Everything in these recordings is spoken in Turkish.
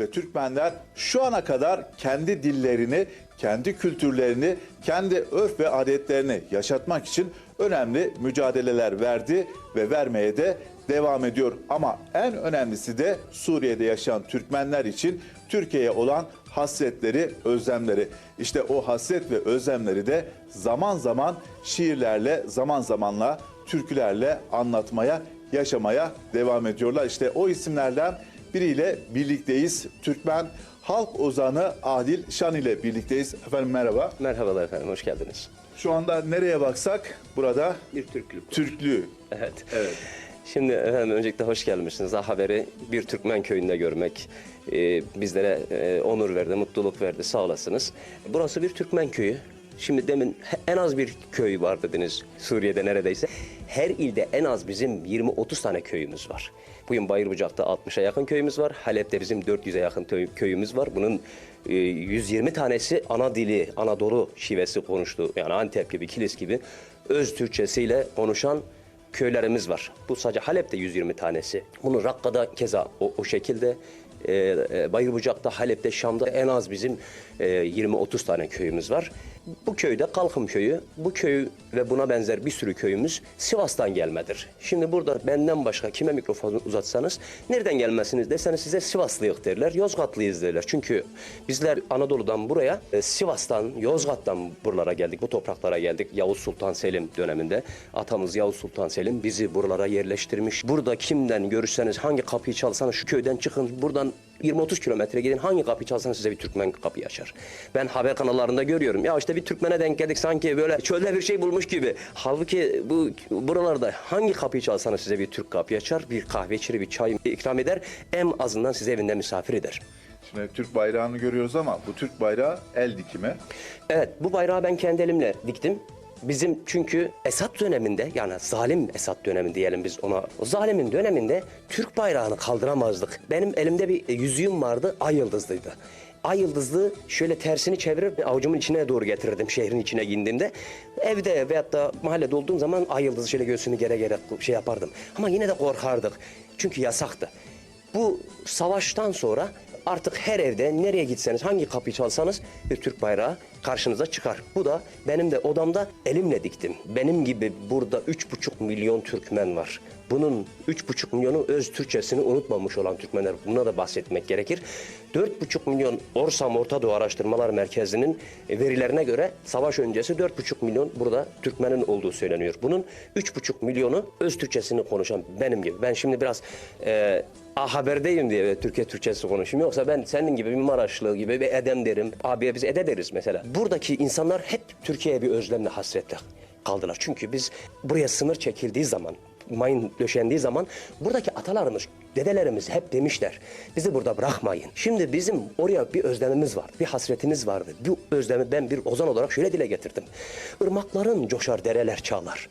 ve Türkmenler şu ana kadar kendi dillerini, kendi kültürlerini, kendi örf ve adetlerini yaşatmak için önemli mücadeleler verdi ve vermeye de devam ediyor. Ama en önemlisi de Suriye'de yaşayan Türkmenler için Türkiye'ye olan hasretleri, özlemleri. İşte o hasret ve özlemleri de zaman zaman şiirlerle, zaman zamanla türkülerle anlatmaya, yaşamaya devam ediyorlar. İşte o isimlerden biriyle birlikteyiz. Türkmen halk ozanı Adil Şan ile birlikteyiz. Efendim merhaba. Merhabalar efendim, hoş geldiniz. Şu anda nereye baksak burada Bir Türklük. Türklü. Evet. Evet. Şimdi efendim öncelikle hoş gelmişsiniz. Daha haberi bir Türkmen köyünde görmek e, bizlere e, onur verdi, mutluluk verdi. Sağ olasınız. Burası bir Türkmen köyü. Şimdi demin en az bir köy var dediniz Suriye'de neredeyse. Her ilde en az bizim 20-30 tane köyümüz var. Bugün Bayırbucak'ta 60'a yakın köyümüz var. Halep'te bizim 400'e yakın köyümüz var. Bunun e, 120 tanesi ana dili, Anadolu şivesi konuştu. Yani Antep gibi, Kilis gibi öz Türkçesiyle konuşan köylerimiz var. Bu sadece Halep'te 120 tanesi. Bunun Rakka'da keza o, o şekilde. E, e, Bayırbucak'ta, Halep'te, Şam'da en az bizim e, 20-30 tane köyümüz var. Bu köyde Kalkım Köyü, bu köy ve buna benzer bir sürü köyümüz Sivas'tan gelmedir. Şimdi burada benden başka kime mikrofonu uzatsanız nereden gelmesiniz deseniz size Sivaslıyık derler, Yozgatlıyız derler. Çünkü bizler Anadolu'dan buraya, e, Sivas'tan, Yozgat'tan buralara geldik, bu topraklara geldik. Yavuz Sultan Selim döneminde atamız Yavuz Sultan Selim bizi buralara yerleştirmiş. Burada kimden görüşseniz hangi kapıyı çalsanız şu köyden çıkın buradan 20-30 kilometre gidin hangi kapıyı çalsanız size bir Türkmen kapıyı açar. Ben haber kanallarında görüyorum. Ya işte bir Türkmene denk geldik sanki böyle çölde bir şey bulmuş gibi. Halbuki bu buralarda hangi kapıyı çalsanız size bir Türk kapıyı açar. Bir kahve içirir, bir çay ikram eder. En azından size evinde misafir eder. Şimdi Türk bayrağını görüyoruz ama bu Türk bayrağı el dikimi. Evet bu bayrağı ben kendi elimle diktim. Bizim çünkü Esad döneminde yani zalim Esad dönemi diyelim biz ona. O zalimin döneminde Türk bayrağını kaldıramazdık. Benim elimde bir yüzüğüm vardı ay yıldızlıydı. Ay yıldızlı şöyle tersini çevirir avucumun içine doğru getirirdim şehrin içine giyindiğimde. Evde veyahut da mahallede olduğum zaman ay yıldızı şöyle göğsünü gere gere şey yapardım. Ama yine de korkardık. Çünkü yasaktı. Bu savaştan sonra artık her evde nereye gitseniz hangi kapıyı çalsanız bir Türk bayrağı karşınıza çıkar. Bu da benim de odamda elimle diktim. Benim gibi burada üç buçuk milyon Türkmen var. Bunun üç buçuk milyonu öz Türkçesini unutmamış olan Türkmenler. Buna da bahsetmek gerekir. Dört buçuk milyon Orsam Orta Doğu Araştırmalar Merkezi'nin verilerine göre savaş öncesi dört buçuk milyon burada Türkmenin olduğu söyleniyor. Bunun üç buçuk milyonu öz Türkçesini konuşan benim gibi. Ben şimdi biraz e, A haberdeyim diye Türkiye Türkçesi konuşayım. Yoksa ben senin gibi bir Maraşlı gibi bir Edem derim. Abiye biz Ede deriz mesela. Buradaki insanlar hep Türkiye'ye bir özlemle hasretle kaldılar. Çünkü biz buraya sınır çekildiği zaman mayın döşendiği zaman buradaki atalarımız, dedelerimiz hep demişler. Bizi burada bırakmayın. Şimdi bizim oraya bir özlemimiz var, bir hasretimiz vardı. Bu özlemi ben bir ozan olarak şöyle dile getirdim. Irmakların coşar dereler çağlar.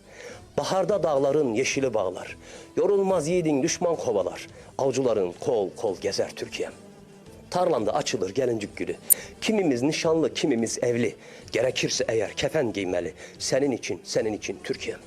Baharda dağların yeşili bağlar. Yorulmaz yiğidin düşman kovalar. Avcıların kol kol gezer Türkiye'm. Tarlamda açılır gelincik gülü. Kimimiz nişanlı, kimimiz evli. Gerekirse eğer kefen giymeli. Senin için, senin için Türkiye'm.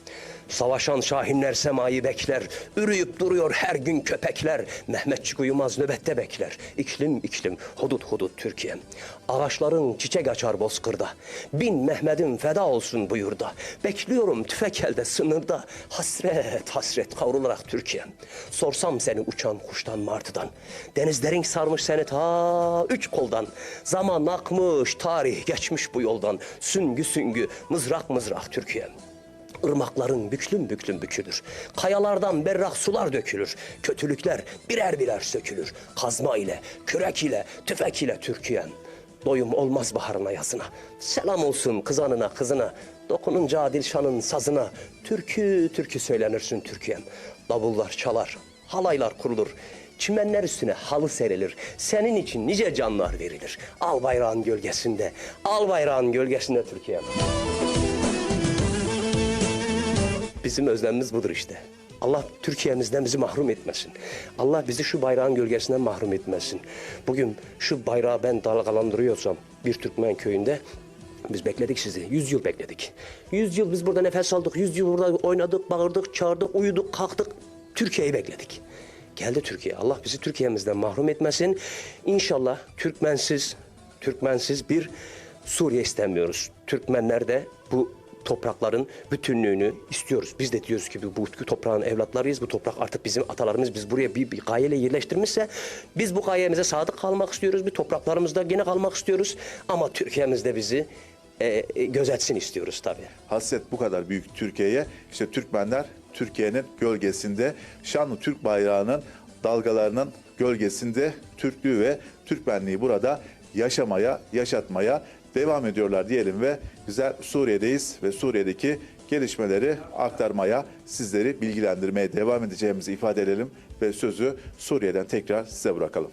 Savaşan şahinler semayı bekler. Ürüyüp duruyor her gün köpekler. Mehmetçik uyumaz nöbette bekler. İklim iklim, hudut hudut Türkiye'm. Ağaçların çiçek açar bozkırda. Bin Mehmet'im feda olsun bu yurda. Bekliyorum tüfek elde sınırda. Hasret hasret kavrularak Türkiye'm. Sorsam seni uçan kuştan martıdan. Denizlerin sarmış seni ta üç koldan. Zaman akmış, tarih geçmiş bu yoldan. Süngü süngü, mızrak mızrak Türkiye'm. Irmakların büklüm büklüm bükülür. Kayalardan berrak sular dökülür. Kötülükler birer birer sökülür. Kazma ile, kürek ile, tüfek ile Türkiye'm. Doyum olmaz baharına yazına. Selam olsun kızanına kızına. Dokununca adil şanın sazına. Türkü türkü söylenirsin Türkiye'm. Davullar çalar, halaylar kurulur. Çimenler üstüne halı serilir. Senin için nice canlar verilir. Al bayrağın gölgesinde, al bayrağın gölgesinde Türkiye'm. Bizim özlemimiz budur işte. Allah Türkiye'mizden bizi mahrum etmesin. Allah bizi şu bayrağın gölgesinden mahrum etmesin. Bugün şu bayrağı ben dalgalandırıyorsam bir Türkmen köyünde biz bekledik sizi. Yüz yıl bekledik. Yüz yıl biz burada nefes aldık. Yüz yıl burada oynadık, bağırdık, çağırdık, uyuduk, kalktık. Türkiye'yi bekledik. geldi Türkiye. Allah bizi Türkiye'mizden mahrum etmesin. İnşallah Türkmensiz, Türkmensiz bir Suriye istemiyoruz. Türkmenler de bu toprakların bütünlüğünü istiyoruz. Biz de diyoruz ki bu, toprağın evlatlarıyız. Bu toprak artık bizim atalarımız biz buraya bir, bir gayeyle yerleştirmişse biz bu gayemize sadık kalmak istiyoruz. Bir topraklarımızda yine kalmak istiyoruz. Ama Türkiye'mizde bizi e, e, gözetsin istiyoruz tabii. Hasret bu kadar büyük Türkiye'ye. İşte Türkmenler Türkiye'nin gölgesinde şanlı Türk bayrağının dalgalarının gölgesinde Türklüğü ve Türkmenliği burada yaşamaya, yaşatmaya devam ediyorlar diyelim ve güzel Suriye'deyiz ve Suriye'deki gelişmeleri aktarmaya, sizleri bilgilendirmeye devam edeceğimizi ifade edelim ve sözü Suriye'den tekrar size bırakalım.